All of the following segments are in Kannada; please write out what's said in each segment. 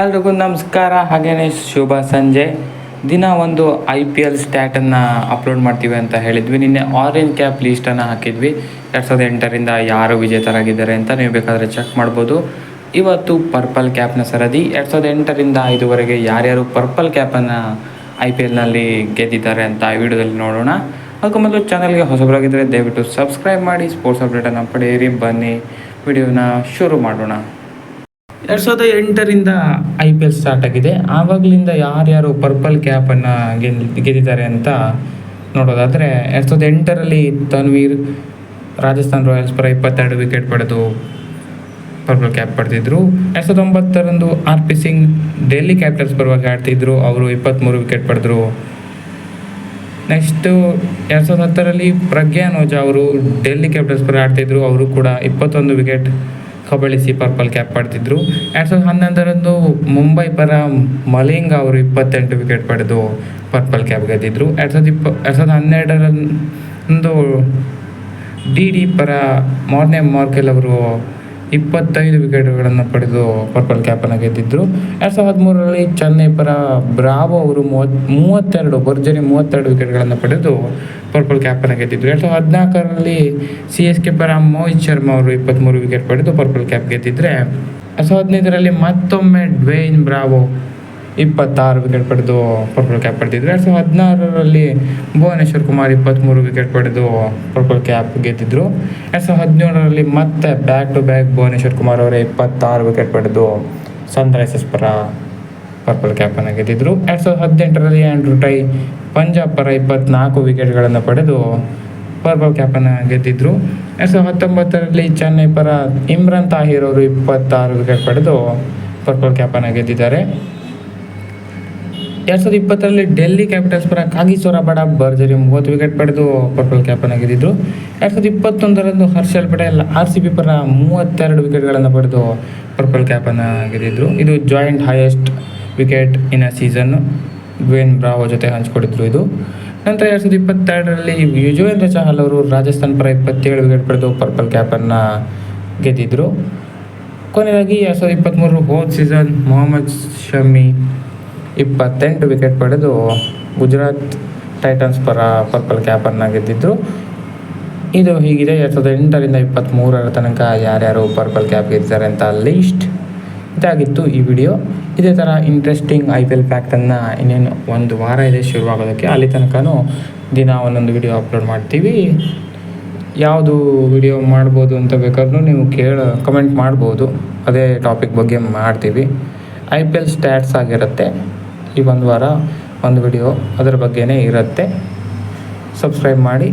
ಎಲ್ರಿಗೂ ನಮಸ್ಕಾರ, ಹಾಗೇನೆ ಶುಭ ಸಂಜೆ. ದಿನ ಒಂದು ಐ ಪಿ ಎಲ್ ಸ್ಟ್ಯಾಟನ್ನು ಅಪ್ಲೋಡ್ ಮಾಡ್ತೀವಿ ಅಂತ ಹೇಳಿದ್ವಿ. ನಿನ್ನೆ ಆರೆಂಜ್ ಕ್ಯಾಪ್ ಲೀಸ್ಟನ್ನು ಹಾಕಿದ್ವಿ. ಎರಡು ಸಾವಿರದ ಎಂಟರಿಂದ ಯಾರು ವಿಜೇತರಾಗಿದ್ದಾರೆ ಅಂತ ನೀವು ಬೇಕಾದರೆ ಚೆಕ್ ಮಾಡ್ಬೋದು. ಇವತ್ತು ಪರ್ಪಲ್ ಕ್ಯಾಪ್ನ ಸರದಿ. ಎರಡು ಸಾವಿರದ ಎಂಟರಿಂದ ಐದುವರೆಗೆ ಯಾರ್ಯಾರು ಪರ್ಪಲ್ ಕ್ಯಾಪನ್ನು ಐ ಪಿ ಎಲ್ನಲ್ಲಿ ಗೆದ್ದಿದ್ದಾರೆ ಅಂತ ಈ ವಿಡಿಯೋದಲ್ಲಿ ನೋಡೋಣ. ಅದಕ್ಕೂ ಮೊದಲು ಚಾನಲ್ಗೆ ಹೊಸಬರಾಗಿದ್ದರೆ ದಯವಿಟ್ಟು ಸಬ್ಸ್ಕ್ರೈಬ್ ಮಾಡಿ ಸ್ಪೋರ್ಟ್ಸ್ ಅಪ್ಡೇಟನ್ನು ಪಡೆಯಿರಿ. ಬನ್ನಿ, ವಿಡಿಯೋನ ಶುರು ಮಾಡೋಣ. ಎರಡು ಸಾವಿರದ ಎಂಟರಿಂದ ಐ ಪಿ ಎಲ್ ಸ್ಟಾರ್ಟ್ ಆಗಿದೆ. ಆವಾಗಲಿಂದ ಯಾರ್ಯಾರು ಪರ್ಪಲ್ ಕ್ಯಾಪನ್ನು ಗೆಲ್, ಗೆದ್ದಿದ್ದಾರೆ ಅಂತ ನೋಡೋದಾದರೆ ಎರಡು ಸಾವಿರದ ಎಂಟರಲ್ಲಿ ತನ್ವೀರ್, ರಾಜಸ್ಥಾನ್ ರಾಯಲ್ಸ್ ಪರ ಇಪ್ಪತ್ತೆರಡು ವಿಕೆಟ್ ಪಡೆದು ಪರ್ಪಲ್ ಕ್ಯಾಪ್ ಪಡೆದಿದ್ರು. ಎರಡು ಸಾವಿರದ ಒಂಬತ್ತರಂದು R P Singh Delhi Capitals ಪರವಾಗಿ ಆಡ್ತಿದ್ರು. ಅವರು ಇಪ್ಪತ್ತ್ಮೂರು ವಿಕೆಟ್ ಪಡೆದ್ರು. ನೆಕ್ಸ್ಟು ಎರಡು ಸಾವಿರದ ಹತ್ತರಲ್ಲಿ ಪ್ರಜ್ಞಾನ್ ಓಜಾ ಅವರು ಡೆಲ್ಲಿ ಕ್ಯಾಪಿಟಲ್ಸ್ ಪರ ಆಡ್ತಿದ್ರು. ಅವರು ಕೂಡ ಇಪ್ಪತ್ತೊಂದು ವಿಕೆಟ್ ಕಬಳಿಸಿ ಪರ್ಪಲ್ ಕ್ಯಾಪ್ ಪಡೆದಿದ್ರು ಎರಡು ಸಾವಿರದ ಹನ್ನೊಂದರಂದು ಮುಂಬೈ ಪರ ಮಲಿಂಗ ಅವರು ಇಪ್ಪತ್ತೆಂಟು ವಿಕೆಟ್ ಪಡೆದು ಪರ್ಪಲ್ ಕ್ಯಾಪ್ ಗೆದ್ದಿದ್ರು. ಎರಡು ಸಾವಿರದ ಇಪ್ಪ, ಎರಡು ಸಾವಿರದ ಹನ್ನೆರಡರಂದು ಡಿ ಡಿ ಪರ ಮಾರ್ನೆ ಮಾರ್ಕೆಲ್ ಅವರು ಇಪ್ಪತ್ತೈದು ವಿಕೆಟ್ಗಳನ್ನು ಪಡೆದು ಪರ್ಪಲ್ ಕ್ಯಾಪನ್ನು ಗೆದ್ದಿದ್ರು. ಎರಡು ಸಾವಿರದ ಹದಿಮೂರರಲ್ಲಿ ಚೆನ್ನೈ ಪರ ಬ್ರಾವೋ ಅವರು ಮೂವತ್, ಮೂವತ್ತೆರಡು, ಭರ್ಜರಿ ಮೂವತ್ತೆರಡು ವಿಕೆಟ್ಗಳನ್ನು ಪಡೆದು ಪರ್ಪಲ್ ಕ್ಯಾಪನ್ನು ಗೆದ್ದಿದ್ರು. ಎರಡು ಸಾವಿರದ ಹದಿನಾಲ್ಕರಲ್ಲಿ ಸಿ ಎಸ್ ಕೆ ಪರ ಮೋಹಿತ್ ಶರ್ಮಾ ಅವರು ಇಪ್ಪತ್ತ್ಮೂರು ವಿಕೆಟ್ ಪಡೆದು ಪರ್ಪಲ್ ಕ್ಯಾಪ್ ಗೆದ್ದಿದ್ದರೆ ಎರಡು ಸಾವಿರದ ಹದಿನೈದರಲ್ಲಿ ಮತ್ತೊಮ್ಮೆ ಡ್ವೇನ್ ಬ್ರಾವೋ ಇಪ್ಪತ್ತಾರು ವಿಕೆಟ್ ಪಡೆದು ಪರ್ಪಲ್ ಕ್ಯಾಪ್ ಪಡೆದಿದ್ರು. ಎರಡು ಸಾವಿರದ ಹದಿನಾರರಲ್ಲಿ ಭುವನೇಶ್ವರ್ ಕುಮಾರ್ ಇಪ್ಪತ್ತ್ಮೂರು ವಿಕೆಟ್ ಪಡೆದು ಪರ್ಪಲ್ ಕ್ಯಾಪ್ ಗೆದ್ದಿದ್ರು. ಎರಡು ಸಾವಿರದ ಹದಿನೇಳರಲ್ಲಿ ಮತ್ತೆ back to back Bhuvneshwar Kumar ಅವರೇ ಇಪ್ಪತ್ತಾರು ವಿಕೆಟ್ ಪಡೆದು ಸನ್ರೈಸರ್ಸ್ ಪರ ಪರ್ಪಲ್ ಕ್ಯಾಪನ್ನು ಗೆದ್ದಿದ್ರು. ಎರಡು ಸಾವಿರದ ಹದಿನೆಂಟರಲ್ಲಿ ಆ್ಯಂಡ್ರೂ ಟೈ ಪಂಜಾಬ್ ಪರ ಇಪ್ಪತ್ನಾಲ್ಕು ವಿಕೆಟ್ಗಳನ್ನು ಪಡೆದು ಪರ್ಪಲ್ ಕ್ಯಾಪನ್ನು ಗೆದ್ದಿದ್ರು. ಎರಡು ಸಾವಿರದ ಹತ್ತೊಂಬತ್ತರಲ್ಲಿ ಚೆನ್ನೈ ಪರ ಇಮ್ರಾನ್ ತಾಹಿರ್ ಅವರು ಇಪ್ಪತ್ತಾರು ವಿಕೆಟ್ ಪಡೆದು ಪರ್ಪಲ್ ಕ್ಯಾಪನ್ನು ಗೆದ್ದಿದ್ದಾರೆ. ಎರಡು ಸಾವಿರದ ಇಪ್ಪತ್ತರಲ್ಲಿ ಡೆಲ್ಲಿ ಕ್ಯಾಪಿಟಲ್ಸ್ ಪರ ಕಾಗಿಸೋರ ಬಡ ಭರ್ಜರಿ ಮೂವತ್ತು ವಿಕೆಟ್ ಪಡೆದು ಪರ್ಪಲ್ ಕ್ಯಾಪ್ಟನ್ ಗೆದ್ದಿದ್ರು ಎರಡು ಸಾವಿರದ ಇಪ್ಪತ್ತೊಂದರಂದು Harshal Patel R C B ಪರ ಮೂವತ್ತೆರಡು ವಿಕೆಟ್ಗಳನ್ನು ಪಡೆದು ಪರ್ಪಲ್ ಕ್ಯಾಪನ್ನು ಆಗಿದ್ದರು ಇದು joint highest wicket in a season. Dwayne Bravo ಜೊತೆ ಹಂಚಿಕೊಟ್ಟಿದ್ರು ಇದು. ನಂತರ ಎರಡು ಸಾವಿರದ ಇಪ್ಪತ್ತೆರಡರಲ್ಲಿ ಯುಜುವೇಂದ್ರ ಚಹಲ್ ಅವರು ರಾಜಸ್ಥಾನ್ ಪರ ಇಪ್ಪತ್ತೇಳು ವಿಕೆಟ್ ಪಡೆದು ಪರ್ಪಲ್ ಕ್ಯಾಪನ್ನು ಗೆದ್ದಿದ್ರು. ಕೊನೆಯದಾಗಿ ಎರಡು ಸಾವಿರದ ಇಪ್ಪತ್ತ್ಮೂರು ಹೋದ್ ಸೀಸನ್ ಮೊಹಮ್ಮದ್ ಶಮಿ ಇಪ್ಪತ್ತೆಂಟು ವಿಕೆಟ್ ಪಡೆದು ಗುಜರಾತ್ ಟೈಟನ್ಸ್ ಪರ ಪರ್ಪಲ್ ಕ್ಯಾಪನ್ನು ಗೆದ್ದಿದ್ದರು ಇದು ಹೀಗಿದೆ, ಎರಡು ಸಾವಿರದ ಎಂಟರಿಂದ ಇಪ್ಪತ್ತ್ಮೂರರ ತನಕ ಯಾರ್ಯಾರು ಪರ್ಪಲ್ ಕ್ಯಾಪ್ ಗೆದ್ದಿದ್ದಾರೆ ಅಂತ ಲೀಸ್ಟ್ ಇದಾಗಿತ್ತು ಈ ವಿಡಿಯೋ ಇದೇ ಥರ ಇಂಟ್ರೆಸ್ಟಿಂಗ್ ಐ ಪಿ ಎಲ್ ಪ್ಯಾಕ್ಟನ್ನು ಇನ್ನೇನು ಒಂದು ವಾರ ಇದೆ ಶುರುವಾಗೋದಕ್ಕೆ. ಅಲ್ಲಿ ತನಕನೂ ದಿನ ಒಂದೊಂದು ವಿಡಿಯೋ ಅಪ್ಲೋಡ್ ಮಾಡ್ತೀವಿ. ಯಾವುದು ವಿಡಿಯೋ ಮಾಡ್ಬೋದು ಅಂತ ಬೇಕಾದ್ರೂ ನೀವು ಕೇಳ ಕಮೆಂಟ್ ಮಾಡ್ಬೋದು. ಅದೇ ಟಾಪಿಕ್ ಬಗ್ಗೆ ಮಾಡ್ತೀವಿ. ಐ ಪಿ ಎಲ್ ಸ್ಟ್ಯಾಟ್ಸ್ ಆಗಿರುತ್ತೆ. ಈ ಒಂದು ವಾರ ಒಂದು ವಿಡಿಯೋ ಅದರ ಬಗ್ಗೆನೇ ಇರುತ್ತೆ. ಸಬ್ಸ್ಕ್ರೈಬ್ ಮಾಡಿ,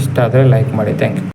ಇಷ್ಟ ಆದರೆ ಲೈಕ್ ಮಾಡಿ. Thank you